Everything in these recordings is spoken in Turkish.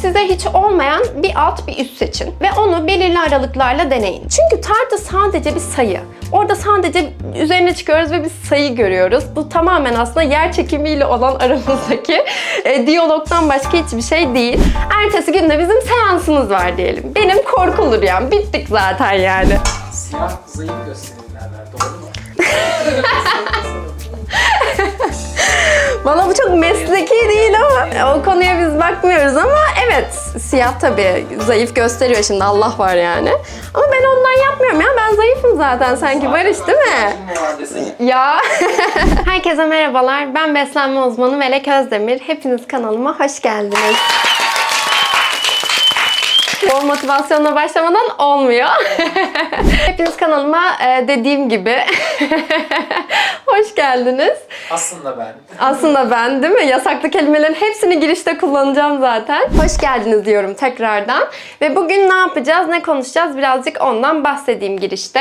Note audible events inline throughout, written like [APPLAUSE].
size hiç olmayan bir alt bir üst seçin ve onu belirli aralıklarla deneyin. Çünkü tartı sadece bir sayı. Orada sadece üzerine çıkıyoruz ve bir sayı görüyoruz. Bu tamamen aslında yer çekimiyle olan [LAUGHS] aramızdaki e, diyalogdan başka hiçbir şey değil. Ertesi günde bizim seansımız var diyelim. Benim korkulur yani. Bittik zaten yani. Siyah zayıf gösterir derler. Doğru mu? [LAUGHS] Valla bu çok mesleki değil ama o konuya biz bakmıyoruz ama evet siyah tabii zayıf gösteriyor şimdi Allah var yani. Ama ben ondan yapmıyorum ya ben zayıfım zaten sanki Barış değil mi? Ya. Herkese merhabalar. Ben beslenme uzmanı Melek Özdemir. Hepiniz kanalıma hoş geldiniz. O motivasyonla başlamadan olmuyor. [LAUGHS] Hepiniz kanalıma e, dediğim gibi [LAUGHS] hoş geldiniz. Aslında ben. Aslında ben değil mi? Yasaklı kelimelerin hepsini girişte kullanacağım zaten. Hoş geldiniz diyorum tekrardan. Ve bugün ne yapacağız, ne konuşacağız birazcık ondan bahsedeyim girişte.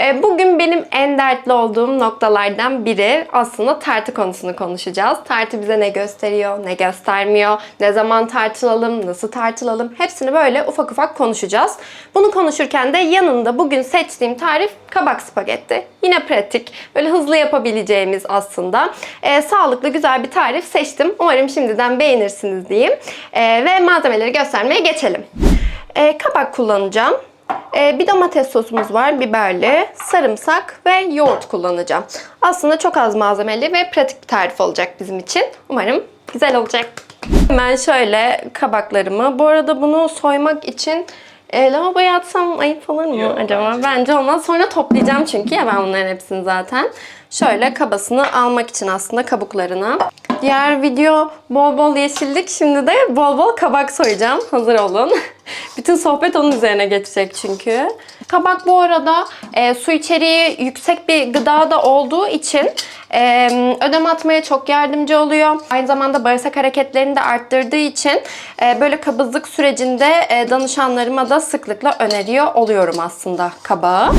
Ee, Bugün benim en dertli olduğum noktalardan biri aslında tartı konusunu konuşacağız. Tartı bize ne gösteriyor, ne göstermiyor, ne zaman tartılalım, nasıl tartılalım hepsini böyle ufak ufak konuşacağız. Bunu konuşurken de yanında bugün seçtiğim tarif kabak spagetti. Yine pratik, böyle hızlı yapabileceğimiz aslında. Ee, sağlıklı güzel bir tarif seçtim. Umarım şimdiden beğenirsiniz diyeyim. Ee, ve malzemeleri göstermeye geçelim. Ee, kabak kullanacağım. Ee, bir domates sosumuz var, biberli, sarımsak ve yoğurt kullanacağım. Aslında çok az malzemeli ve pratik bir tarif olacak bizim için. Umarım güzel olacak. Hemen şöyle kabaklarımı. Bu arada bunu soymak için e, lavaboya atsam ayıp olur mu Yok, acaba? bence. Bence olmaz. Sonra toplayacağım çünkü ya ben bunların hepsini zaten. Şöyle kabasını almak için aslında kabuklarını. Diğer video bol bol yeşillik. Şimdi de bol bol kabak soyacağım. Hazır olun. [LAUGHS] Bütün sohbet onun üzerine geçecek çünkü. Kabak bu arada e, su içeriği yüksek bir gıda da olduğu için e, ödem atmaya çok yardımcı oluyor. Aynı zamanda bağırsak hareketlerini de arttırdığı için e, böyle kabızlık sürecinde e, danışanlarıma da sıklıkla öneriyor oluyorum aslında kabağı.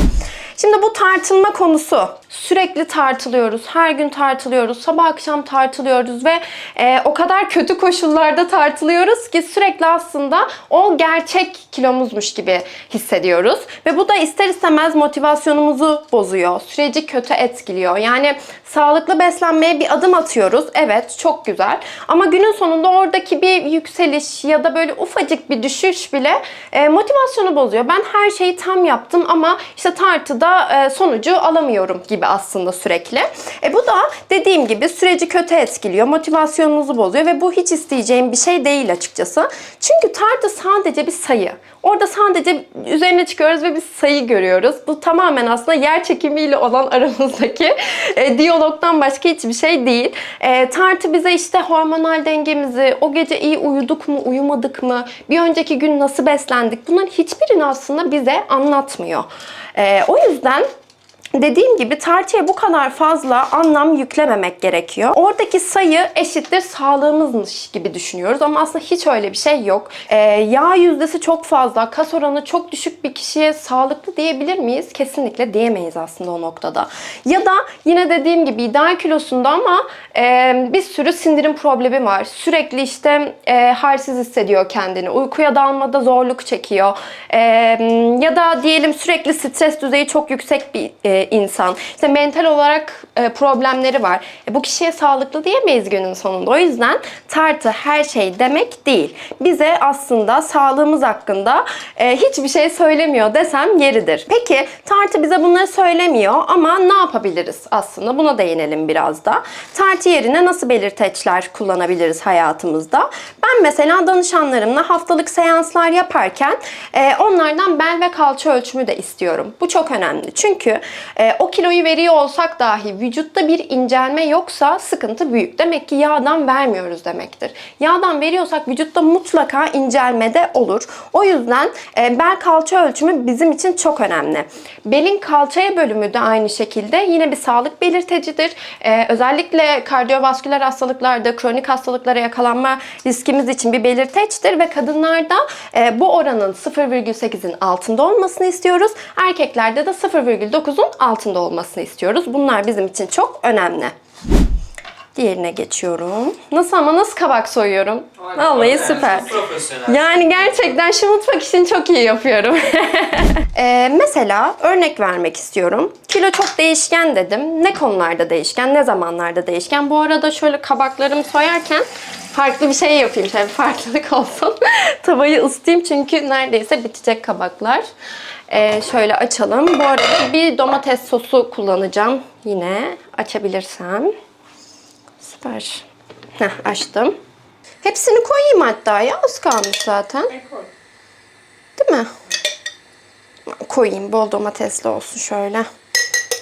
Şimdi bu tartılma konusu. Sürekli tartılıyoruz. Her gün tartılıyoruz. Sabah akşam tartılıyoruz ve e, o kadar kötü koşullarda tartılıyoruz ki sürekli aslında o gerçek kilomuzmuş gibi hissediyoruz. Ve bu da ister istemez motivasyonumuzu bozuyor. Süreci kötü etkiliyor. Yani sağlıklı beslenmeye bir adım atıyoruz. Evet çok güzel. Ama günün sonunda oradaki bir yükseliş ya da böyle ufacık bir düşüş bile e, motivasyonu bozuyor. Ben her şeyi tam yaptım ama işte tartıda e, sonucu alamıyorum gibi aslında sürekli. E, bu da dediğim gibi süreci kötü etkiliyor. Motivasyonunuzu bozuyor ve bu hiç isteyeceğim bir şey değil açıkçası. Çünkü tartı sadece bir sayı. Orada sadece üzerine çıkıyoruz ve bir sayı görüyoruz. Bu tamamen aslında yer çekimiyle olan [LAUGHS] aramızdaki e, diyalogdan başka hiçbir şey değil. E, tartı bize işte hormonal dengemizi, o gece iyi uyuduk mu, uyumadık mı, bir önceki gün nasıl beslendik bunların hiçbirini aslında bize anlatmıyor. E, o yüzden Dediğim gibi tartıya bu kadar fazla anlam yüklememek gerekiyor. Oradaki sayı eşittir sağlığımızmış gibi düşünüyoruz ama aslında hiç öyle bir şey yok. Ee, yağ yüzdesi çok fazla, kas oranı çok düşük bir kişiye sağlıklı diyebilir miyiz? Kesinlikle diyemeyiz aslında o noktada. Ya da yine dediğim gibi ideal kilosunda ama e, bir sürü sindirim problemi var. Sürekli işte e, halsiz hissediyor kendini. Uykuya dalmada zorluk çekiyor. E, ya da diyelim sürekli stres düzeyi çok yüksek bir e, insan. İşte mental olarak e, problemleri var. E, bu kişiye sağlıklı diyemeyiz günün sonunda. O yüzden tartı her şey demek değil. Bize aslında sağlığımız hakkında e, hiçbir şey söylemiyor desem yeridir. Peki tartı bize bunları söylemiyor ama ne yapabiliriz aslında? Buna değinelim biraz da. Tartı yerine nasıl belirteçler kullanabiliriz hayatımızda? Ben mesela danışanlarımla haftalık seanslar yaparken e, onlardan bel ve kalça ölçümü de istiyorum. Bu çok önemli. Çünkü e, o kiloyu veriyor olsak dahi vücutta bir incelme yoksa sıkıntı büyük. Demek ki yağdan vermiyoruz demektir. Yağdan veriyorsak vücutta mutlaka incelme de olur. O yüzden e, bel kalça ölçümü bizim için çok önemli. Belin kalçaya bölümü de aynı şekilde yine bir sağlık belirtecidir. E, özellikle kardiyovasküler hastalıklarda, kronik hastalıklara yakalanma riskimiz için bir belirteçtir ve kadınlarda e, bu oranın 0,8'in altında olmasını istiyoruz. Erkeklerde de 0,9'un altında olmasını istiyoruz. Bunlar bizim için çok önemli. Diğerine geçiyorum. Nasıl ama nasıl kabak soyuyorum? Harika. Vallahi Yani süper. Yani gerçekten şu mutfak işini çok iyi yapıyorum. [LAUGHS] Ee, mesela örnek vermek istiyorum. Kilo çok değişken dedim. Ne konularda değişken, ne zamanlarda değişken. Bu arada şöyle kabaklarımı soyarken farklı bir şey yapayım. Şöyle bir farklılık [LAUGHS] olsun. Tavayı ısıtayım çünkü neredeyse bitecek kabaklar. Ee, şöyle açalım. Bu arada bir domates sosu kullanacağım. Yine açabilirsem. Süper. Heh, açtım. Hepsini koyayım hatta ya. Az kalmış zaten. Değil mi? Koyayım. Bol domatesli olsun şöyle.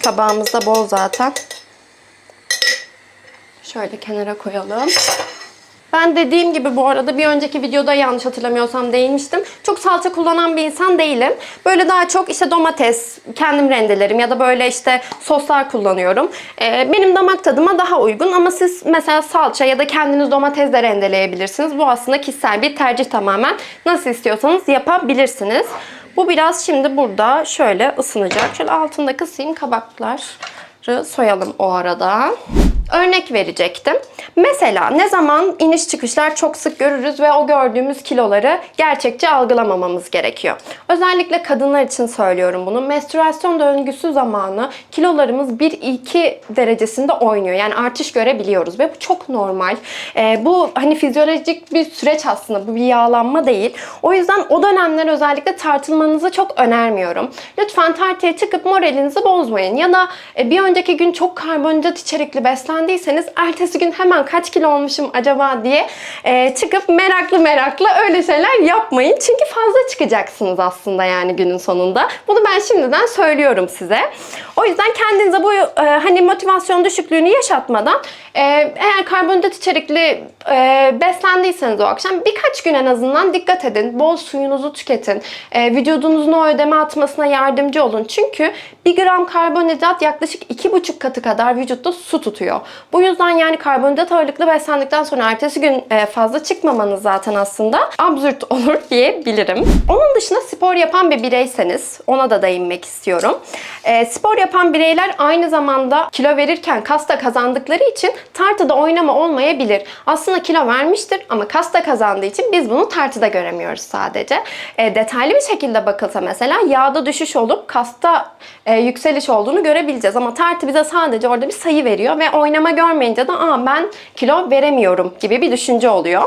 Kabağımız da bol zaten. Şöyle kenara koyalım. Ben dediğim gibi bu arada bir önceki videoda yanlış hatırlamıyorsam değinmiştim. Çok salça kullanan bir insan değilim. Böyle daha çok işte domates kendim rendelerim ya da böyle işte soslar kullanıyorum. Ee, benim damak tadıma daha uygun ama siz mesela salça ya da kendiniz domates de rendeleyebilirsiniz. Bu aslında kişisel bir tercih tamamen. Nasıl istiyorsanız yapabilirsiniz. Bu biraz şimdi burada şöyle ısınacak. Şöyle altında kısayım kabakları soyalım o arada. Örnek verecektim. Mesela ne zaman iniş çıkışlar çok sık görürüz ve o gördüğümüz kiloları gerçekçi algılamamamız gerekiyor. Özellikle kadınlar için söylüyorum bunu. Menstruasyon döngüsü zamanı kilolarımız 1-2 derecesinde oynuyor. Yani artış görebiliyoruz ve bu çok normal. Ee, bu hani fizyolojik bir süreç aslında. Bu bir yağlanma değil. O yüzden o dönemler özellikle tartılmanızı çok önermiyorum. Lütfen tartıya çıkıp moralinizi bozmayın. Ya da e, bir önceki gün çok karbonhidrat içerikli beslendiyseniz ertesi gün hemen kaç kilo olmuşum acaba diye e, çıkıp meraklı meraklı öyle şeyler yapmayın. Çünkü fazla çıkacaksınız aslında yani günün sonunda. Bunu ben şimdiden söylüyorum size. O yüzden kendinize bu e, hani motivasyon düşüklüğünü yaşatmadan e, eğer karbonhidrat içerikli e, beslendiyseniz o akşam birkaç gün en azından dikkat edin. Bol suyunuzu tüketin. E, vücudunuzun o ödeme atmasına yardımcı olun. Çünkü 1 gram karbonhidrat yaklaşık 2,5 katı kadar vücutta su tutuyor. Bu yüzden yani karbonhidrat ağırlıklı beslendikten sonra ertesi gün e, fazla çıkmamanız zaten aslında absürt [LAUGHS] olur diyebilirim. Onun dışında spor yapan bir bireyseniz ona da değinmek istiyorum. E, spor yapan bireyler aynı zamanda kilo verirken kas da kazandıkları için tartıda oynama olmayabilir. Aslında kilo vermiştir ama kas da kazandığı için biz bunu tartıda göremiyoruz sadece. E, detaylı bir şekilde bakılsa mesela yağda düşüş olup kasta yükseliş olduğunu görebileceğiz. Ama tartı bize sadece orada bir sayı veriyor ve oynama görmeyince de Aa, ben kilo veremiyorum gibi bir düşünce oluyor.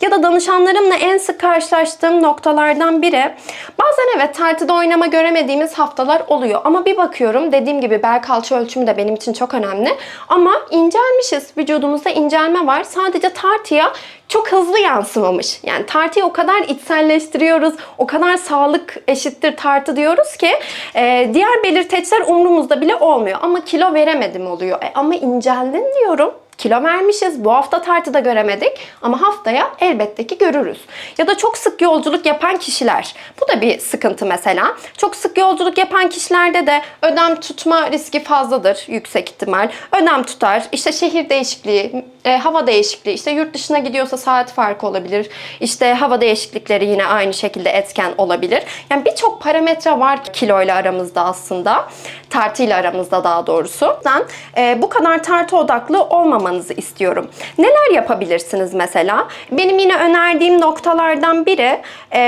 Ya da danışanlarımla en sık karşılaştığım noktalardan biri bazen evet tartıda oynama göremediğimiz haftalar oluyor. Ama bir bakıyorum dediğim gibi bel kalça ölçümü de benim için çok önemli. Ama incelmişiz. Vücudumuzda incelme var. Sadece tartıya çok hızlı yansımamış. Yani tartıyı o kadar içselleştiriyoruz, o kadar sağlık eşittir tartı diyoruz ki e, diğer belirteçler umrumuzda bile olmuyor. Ama kilo veremedim oluyor. E, ama inceldin diyorum. Kilo vermişiz. Bu hafta tartıda göremedik ama haftaya elbette ki görürüz. Ya da çok sık yolculuk yapan kişiler. Bu da bir sıkıntı mesela. Çok sık yolculuk yapan kişilerde de ödem tutma riski fazladır yüksek ihtimal. Ödem tutar. İşte şehir değişikliği, e, hava değişikliği, işte yurt dışına gidiyorsa saat farkı olabilir. İşte hava değişiklikleri yine aynı şekilde etken olabilir. Yani birçok parametre var kiloyla aramızda aslında. Tartıyla aramızda daha doğrusu. Ben e, bu kadar tartı odaklı olmamanızı istiyorum. Neler yapabilirsiniz mesela? Benim yine önerdiğim noktalardan biri e,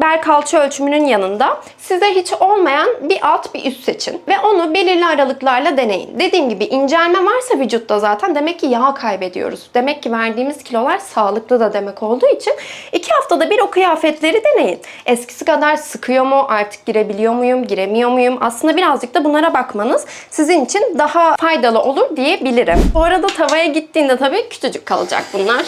bel kalça ölçümünün yanında size hiç olmayan bir alt bir üst seçin ve onu belirli aralıklarla deneyin. Dediğim gibi incelme varsa vücutta zaten demek ki yağ kaybediyoruz. Demek ki verdiğimiz kilolar sağlıklı da demek olduğu için iki haftada bir o kıyafetleri deneyin. Eskisi kadar sıkıyor mu? Artık girebiliyor muyum? Giremiyor muyum? Aslında birazcık da bunlara bakmanız sizin için daha faydalı olur diyebilirim. Bu arada tavaya gittiğinde tabii küçücük kalacak bunlar.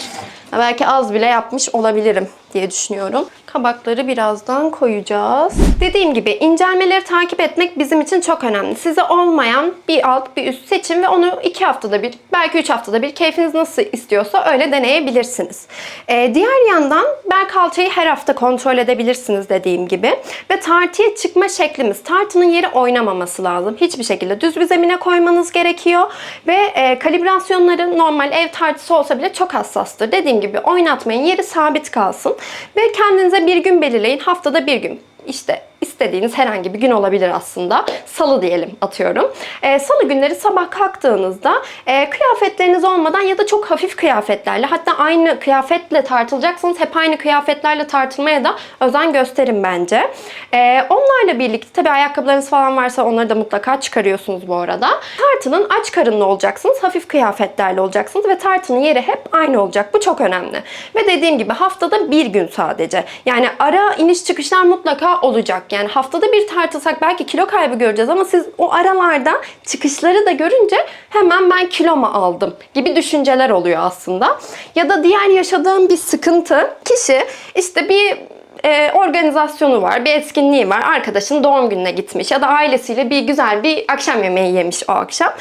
Belki az bile yapmış olabilirim diye düşünüyorum. Kabakları birazdan koyacağız. Dediğim gibi incelmeleri takip etmek bizim için çok önemli. Size olmayan bir alt bir üst seçin ve onu iki haftada bir belki üç haftada bir keyfiniz nasıl istiyorsa öyle deneyebilirsiniz. Ee, diğer yandan bel kalçayı her hafta kontrol edebilirsiniz dediğim gibi. Ve tartıya çıkma şeklimiz tartının yeri oynamaması lazım. Hiçbir şekilde düz bir zemine koymanız gerekiyor. Ve e, kalibrasyonları normal ev tartısı olsa bile çok hassastır. Dediğim gibi oynatmayın yeri sabit kalsın. Ve kendinize bir gün belirleyin. Haftada bir gün. İşte istediğiniz herhangi bir gün olabilir aslında. Salı diyelim atıyorum. Ee, Salı günleri sabah kalktığınızda e, kıyafetleriniz olmadan ya da çok hafif kıyafetlerle hatta aynı kıyafetle tartılacaksanız hep aynı kıyafetlerle tartılmaya da özen gösterin bence. Ee, onlarla birlikte tabii ayakkabılarınız falan varsa onları da mutlaka çıkarıyorsunuz bu arada. Tartının aç karınlı olacaksınız. Hafif kıyafetlerle olacaksınız ve tartının yeri hep aynı olacak. Bu çok önemli. Ve dediğim gibi haftada bir gün sadece. Yani ara iniş çıkışlar mutlaka olacak. Yani haftada bir tartılsak belki kilo kaybı göreceğiz ama siz o aralarda çıkışları da görünce hemen ben kilo mu aldım gibi düşünceler oluyor aslında. Ya da diğer yaşadığım bir sıkıntı kişi işte bir e, organizasyonu var, bir etkinliği var. Arkadaşın doğum gününe gitmiş ya da ailesiyle bir güzel bir akşam yemeği yemiş o akşam.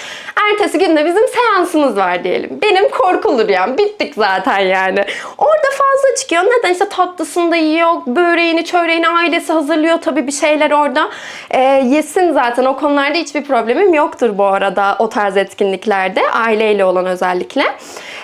Ertesi gün de bizim seansımız var diyelim. Benim korkulur yani. Bittik zaten yani. Orada fazla çıkıyor. Neden? işte tatlısını da yiyor, böreğini, çöreğini ailesi hazırlıyor tabii bir şeyler orada. E, yesin zaten. O konularda hiçbir problemim yoktur bu arada o tarz etkinliklerde. Aileyle olan özellikle.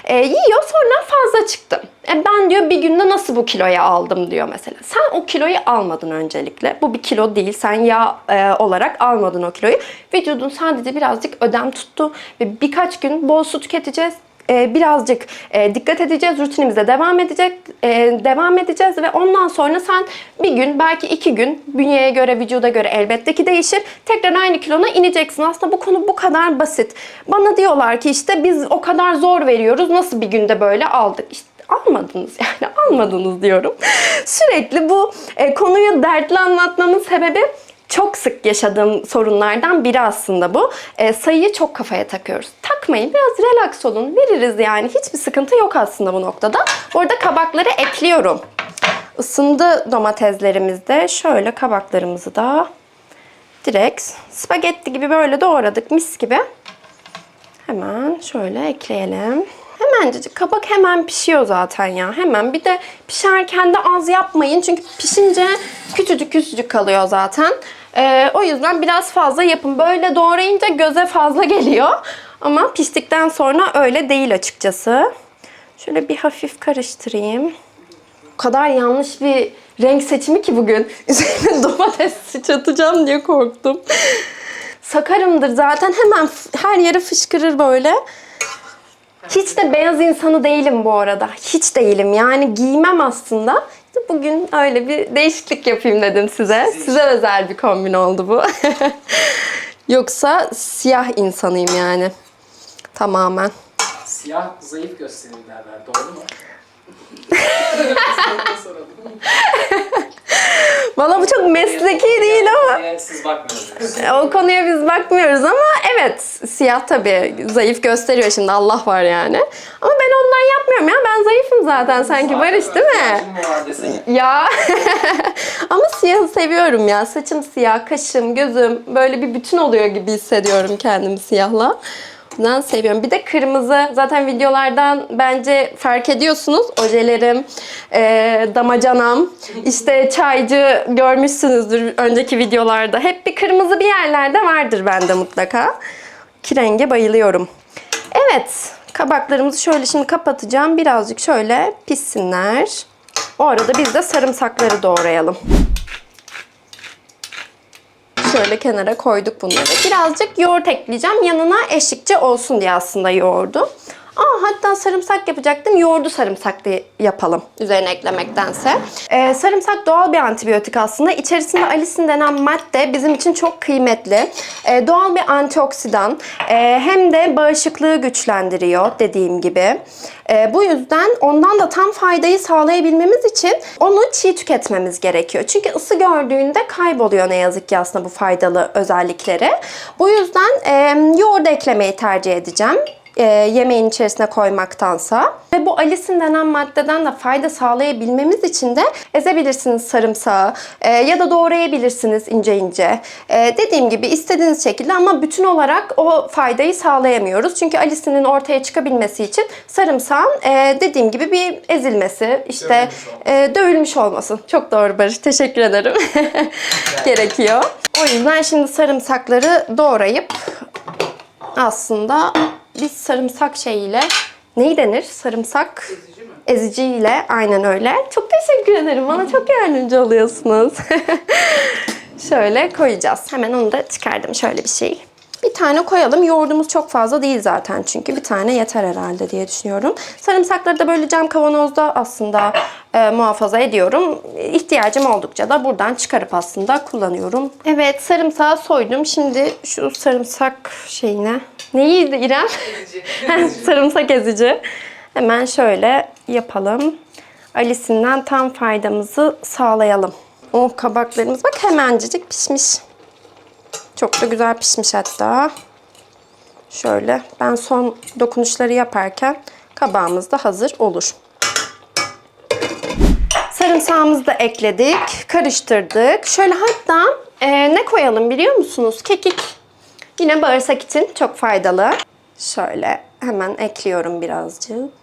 E, yiyor sonra fazla çıktım. E, ben diyor bir günde nasıl bu kiloya aldım diyor mesela. Sen o kiloyu almadın öncelikle. Bu bir kilo değil. Sen yağ e, olarak almadın o kiloyu. Vücudun sadece birazcık ödem tuttu ve birkaç gün bol su tüketeceğiz. E, birazcık e, dikkat edeceğiz. Rutinimize devam edecek, e, devam edeceğiz ve ondan sonra sen bir gün belki iki gün bünyeye göre, vücuda göre elbette ki değişir. Tekrar aynı kilona ineceksin. Aslında bu konu bu kadar basit. Bana diyorlar ki işte biz o kadar zor veriyoruz. Nasıl bir günde böyle aldık? İşte almadınız [LAUGHS] yani almadınız diyorum. Sürekli bu e, konuyu dertli anlatmamın sebebi çok sık yaşadığım sorunlardan biri aslında bu. E, sayıyı çok kafaya takıyoruz. Takmayın biraz relax olun veririz yani hiçbir sıkıntı yok aslında bu noktada. Bu arada kabakları ekliyorum. Isındı domateslerimiz de. Şöyle kabaklarımızı da direkt spagetti gibi böyle doğradık mis gibi. Hemen şöyle ekleyelim. Hemencecik kabak hemen pişiyor zaten ya. Hemen bir de pişerken de az yapmayın. Çünkü pişince küçücük küçücük kalıyor zaten. Ee, o yüzden biraz fazla yapın. Böyle doğrayınca göze fazla [LAUGHS] geliyor. Ama piştikten sonra öyle değil açıkçası. Şöyle bir hafif karıştırayım. O kadar yanlış bir renk seçimi ki bugün. [LAUGHS] Üzerine domates sıçratacağım diye korktum. Sakarımdır zaten hemen her yeri fışkırır böyle. Hiç de beyaz insanı değilim bu arada. Hiç değilim. Yani giymem aslında. Bugün öyle bir değişiklik yapayım dedim size. Size özel bir kombin oldu bu. [LAUGHS] Yoksa siyah insanıyım yani. Tamamen. Siyah zayıf gösterir derler. Doğru mu? Valla bu çok mesleki değil ama. Siz bakmıyorsunuz. O konuya biz bakmıyoruz ama evet siyah tabii zayıf gösteriyor şimdi Allah var yani. Ama ben ondan yapmıyorum ya ben zayıfım zaten sanki Barış değil mi? Ya [LAUGHS] ama siyahı seviyorum ya. Saçım siyah, kaşım, gözüm böyle bir bütün oluyor gibi hissediyorum kendimi siyahla. Ben seviyorum. Bir de kırmızı. Zaten videolardan bence fark ediyorsunuz. Ojelerim, e, damacanam, işte çaycı görmüşsünüzdür önceki videolarda. Hep bir kırmızı bir yerlerde vardır bende mutlaka. Ki bayılıyorum. Evet. Kabaklarımızı şöyle şimdi kapatacağım. Birazcık şöyle pişsinler. O arada biz de sarımsakları doğrayalım. Şöyle kenara koyduk bunları. Birazcık yoğurt ekleyeceğim. Yanına eşlikçi olsun diye aslında yoğurdu. Aa, hatta sarımsak yapacaktım. Yoğurdu sarımsaklı yapalım üzerine eklemektense. Ee, sarımsak doğal bir antibiyotik aslında. İçerisinde alisin denen madde bizim için çok kıymetli. Ee, doğal bir antioksidan. Ee, hem de bağışıklığı güçlendiriyor dediğim gibi. Ee, bu yüzden ondan da tam faydayı sağlayabilmemiz için onu çiğ tüketmemiz gerekiyor. Çünkü ısı gördüğünde kayboluyor ne yazık ki aslında bu faydalı özellikleri. Bu yüzden e, yoğurdu eklemeyi tercih edeceğim e, yemeğin içerisine koymaktansa. Ve bu alisin denen maddeden de fayda sağlayabilmemiz için de ezebilirsiniz sarımsağı e, ya da doğrayabilirsiniz ince ince. E, dediğim gibi istediğiniz şekilde ama bütün olarak o faydayı sağlayamıyoruz. Çünkü alisinin ortaya çıkabilmesi için sarımsağın e, dediğim gibi bir ezilmesi, işte Dövülmüş e, dövülmüş olması. Çok doğru Barış. Teşekkür [LAUGHS] ederim. Gerekiyor. O yüzden şimdi sarımsakları doğrayıp aslında biz sarımsak şeyiyle neyi denir? Sarımsak eziciyle aynen öyle. Çok teşekkür ederim. Bana çok yardımcı oluyorsunuz. [LAUGHS] Şöyle koyacağız. Hemen onu da çıkardım şöyle bir şey. Bir tane koyalım. Yoğurdumuz çok fazla değil zaten çünkü. Bir tane yeter herhalde diye düşünüyorum. Sarımsakları da böyle cam kavanozda aslında e, muhafaza ediyorum. İhtiyacım oldukça da buradan çıkarıp aslında kullanıyorum. Evet sarımsağı soydum. Şimdi şu sarımsak şeyine. Neydi İrem? [LAUGHS] sarımsak ezici. Hemen şöyle yapalım. Alice'inden tam faydamızı sağlayalım. Oh kabaklarımız bak hemencecik pişmiş. Çok da güzel pişmiş hatta. Şöyle ben son dokunuşları yaparken kabağımız da hazır olur. Sarımsağımızı da ekledik, karıştırdık. Şöyle hatta e, ne koyalım biliyor musunuz? Kekik. Yine bağırsak için çok faydalı. Şöyle hemen ekliyorum birazcık.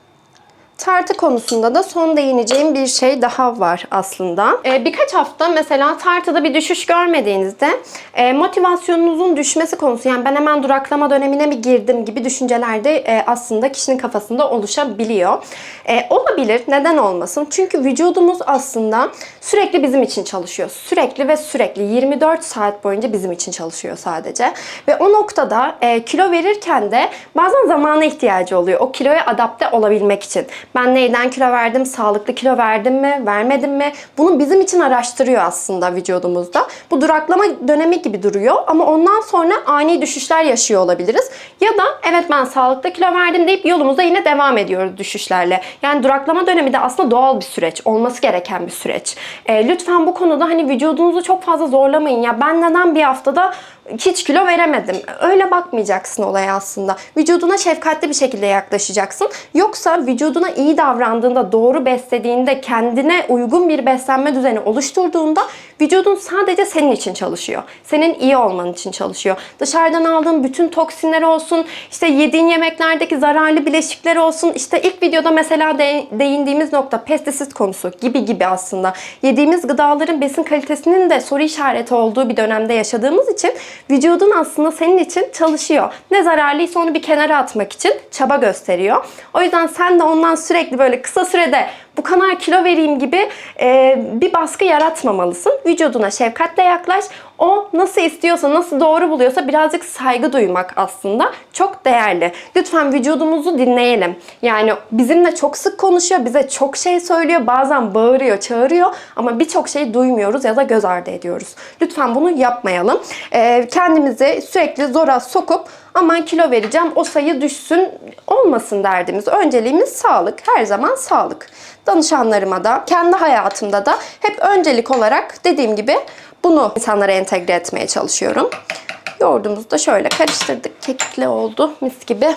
Tartı konusunda da son değineceğim bir şey daha var aslında. Ee, birkaç hafta mesela tartıda bir düşüş görmediğinizde e, motivasyonunuzun düşmesi konusu yani ben hemen duraklama dönemine mi girdim gibi düşünceler de e, aslında kişinin kafasında oluşabiliyor. E, olabilir. Neden olmasın? Çünkü vücudumuz aslında sürekli bizim için çalışıyor. Sürekli ve sürekli 24 saat boyunca bizim için çalışıyor sadece. Ve o noktada e, kilo verirken de bazen zamana ihtiyacı oluyor. O kiloya adapte olabilmek için. Ben neyden kilo verdim? Sağlıklı kilo verdim mi? Vermedim mi? Bunu bizim için araştırıyor aslında vücudumuzda. Bu duraklama dönemi gibi duruyor ama ondan sonra ani düşüşler yaşıyor olabiliriz. Ya da evet ben sağlıklı kilo verdim deyip yolumuza yine devam ediyoruz düşüşlerle. Yani duraklama dönemi de aslında doğal bir süreç. Olması gereken bir süreç. E, lütfen bu konuda hani vücudunuzu çok fazla zorlamayın. Ya ben neden bir haftada hiç kilo veremedim. Öyle bakmayacaksın olaya aslında. Vücuduna şefkatli bir şekilde yaklaşacaksın. Yoksa vücuduna iyi davrandığında, doğru beslediğinde, kendine uygun bir beslenme düzeni oluşturduğunda vücudun sadece senin için çalışıyor. Senin iyi olman için çalışıyor. Dışarıdan aldığın bütün toksinler olsun, işte yediğin yemeklerdeki zararlı bileşikler olsun, işte ilk videoda mesela de- değindiğimiz nokta pestisit konusu gibi gibi aslında. Yediğimiz gıdaların besin kalitesinin de soru işareti olduğu bir dönemde yaşadığımız için vücudun aslında senin için çalışıyor. Ne zararlıysa onu bir kenara atmak için çaba gösteriyor. O yüzden sen de ondan sürekli böyle kısa sürede bu kadar kilo vereyim gibi e, bir baskı yaratmamalısın. Vücuduna şefkatle yaklaş. O nasıl istiyorsa, nasıl doğru buluyorsa birazcık saygı duymak aslında çok değerli. Lütfen vücudumuzu dinleyelim. Yani bizimle çok sık konuşuyor, bize çok şey söylüyor, bazen bağırıyor, çağırıyor ama birçok şeyi duymuyoruz ya da göz ardı ediyoruz. Lütfen bunu yapmayalım. E, kendimizi sürekli zora sokup aman kilo vereceğim o sayı düşsün olmasın derdimiz. Önceliğimiz sağlık. Her zaman sağlık. Danışanlarıma da kendi hayatımda da hep öncelik olarak dediğim gibi bunu insanlara entegre etmeye çalışıyorum. Yoğurdumuzu da şöyle karıştırdık. Kekikli oldu. Mis gibi.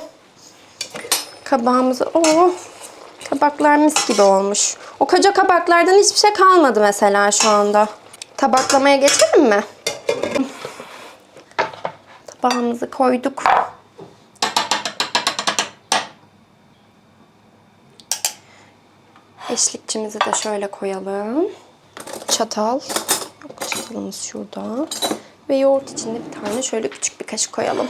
Kabağımızı... Oo, kabaklar mis gibi olmuş. O koca kabaklardan hiçbir şey kalmadı mesela şu anda. Tabaklamaya geçelim mi? Tabağımızı koyduk. Eşlikçimizi de şöyle koyalım. Çatal. Yok çatalımız şurada. Ve yoğurt içinde bir tane şöyle küçük bir kaşık koyalım.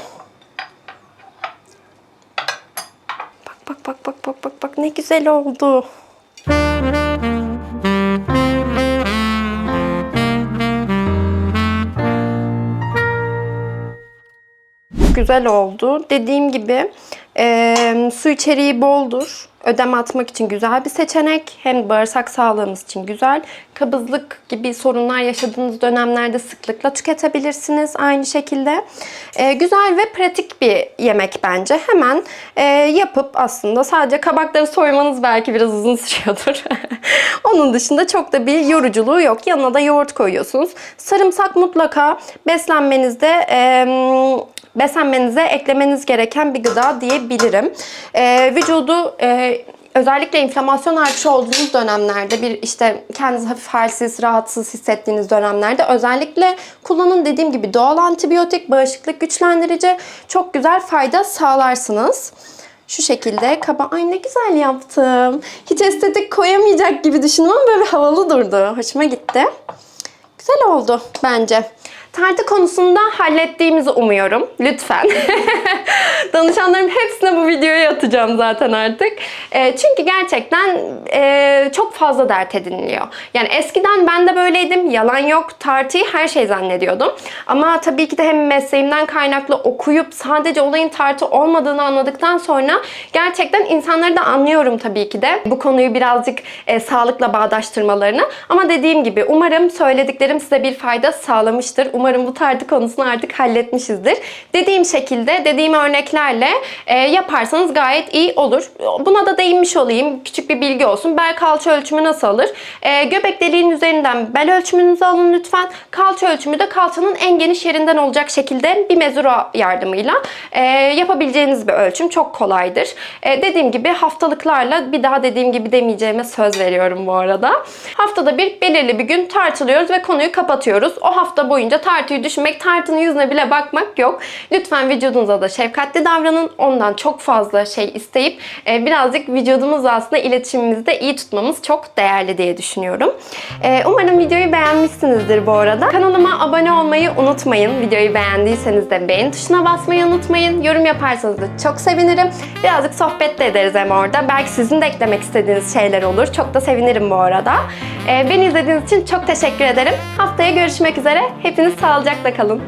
Bak bak bak bak bak bak bak ne güzel oldu. Güzel oldu. Dediğim gibi e, su içeriği boldur. Ödem atmak için güzel bir seçenek. Hem bağırsak sağlığımız için güzel. Kabızlık gibi sorunlar yaşadığınız dönemlerde sıklıkla tüketebilirsiniz aynı şekilde. E, güzel ve pratik bir yemek bence. Hemen e, yapıp aslında sadece kabakları soymanız belki biraz uzun [LAUGHS] sürüyordur. Onun dışında çok da bir yoruculuğu yok. Yanına da yoğurt koyuyorsunuz. Sarımsak mutlaka beslenmenizde e, beslenmenize eklemeniz gereken bir gıda diyebilirim. Ee, vücudu e, özellikle inflamasyon artışı olduğunuz dönemlerde bir işte kendinizi hafif halsiz, rahatsız hissettiğiniz dönemlerde özellikle kullanın dediğim gibi doğal antibiyotik, bağışıklık güçlendirici çok güzel fayda sağlarsınız. Şu şekilde kaba... Ay ne güzel yaptım. Hiç estetik koyamayacak gibi düşündüm ama böyle havalı durdu. Hoşuma gitti. Güzel oldu bence. Tartı konusunda hallettiğimizi umuyorum. Lütfen. [LAUGHS] Danışanlarım hepsine bu videoyu atacağım zaten artık. E, çünkü gerçekten e, çok fazla dert ediniliyor. Yani eskiden ben de böyleydim. Yalan yok. Tartıyı her şey zannediyordum. Ama tabii ki de hem mesleğimden kaynaklı okuyup sadece olayın tartı olmadığını anladıktan sonra gerçekten insanları da anlıyorum tabii ki de. Bu konuyu birazcık e, sağlıkla bağdaştırmalarını. Ama dediğim gibi umarım söylediklerim size bir fayda sağlamıştır. Umarım bu tartı konusunu artık halletmişizdir. Dediğim şekilde, dediğim örneklerle e, yaparsanız gayet iyi olur. Buna da değinmiş olayım. Küçük bir bilgi olsun. Bel kalça ölçümü nasıl alır? E, göbek deliğinin üzerinden bel ölçümünüzü alın lütfen. Kalça ölçümü de kalçanın en geniş yerinden olacak şekilde bir mezura yardımıyla e, yapabileceğiniz bir ölçüm. Çok kolaydır. E, dediğim gibi haftalıklarla bir daha dediğim gibi demeyeceğime söz veriyorum bu arada. Haftada bir belirli bir gün tartılıyoruz ve konuyu kapatıyoruz. O hafta boyunca tartıyı düşünmek, tartının yüzüne bile bakmak yok. Lütfen vücudunuza da şefkatli davranın. Ondan çok fazla şey isteyip e, birazcık vücudumuzla aslında iletişimimizi de iyi tutmamız çok değerli diye düşünüyorum. E, umarım videoyu beğenmişsinizdir bu arada. Kanalıma abone olmayı unutmayın. Videoyu beğendiyseniz de beğen tuşuna basmayı unutmayın. Yorum yaparsanız da çok sevinirim. Birazcık sohbet de ederiz hem orada. Belki sizin de eklemek istediğiniz şeyler olur. Çok da sevinirim bu arada. E, beni izlediğiniz için çok teşekkür ederim. Haftaya görüşmek üzere. Hepiniz sağlıcakla kalın.